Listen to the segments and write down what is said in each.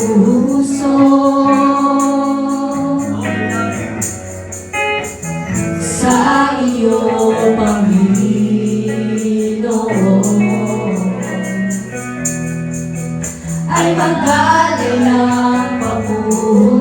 puso Sa iyo, Panginoon Ay magaling ng papuri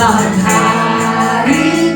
matahari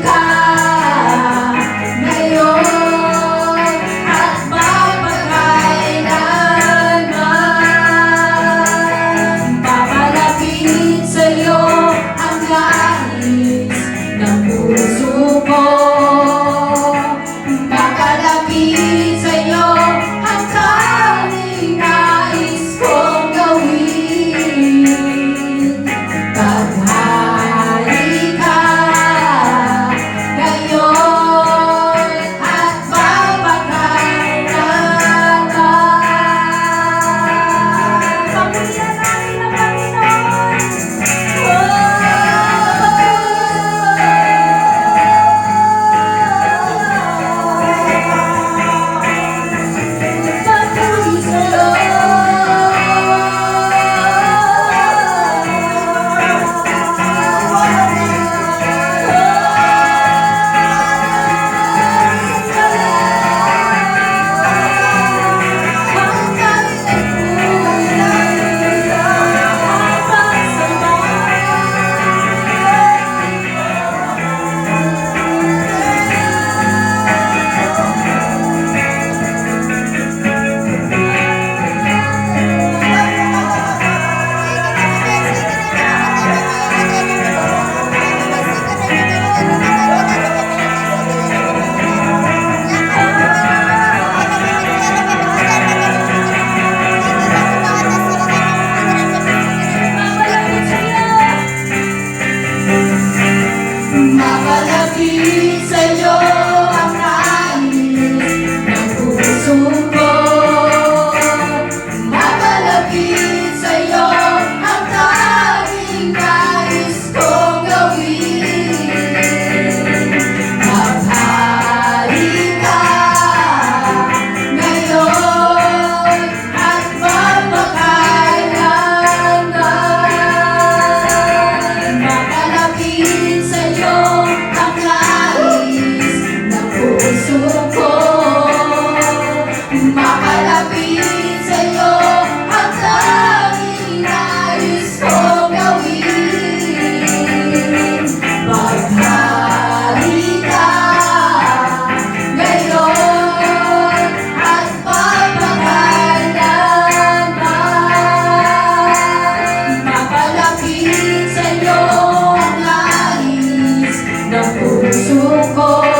so far.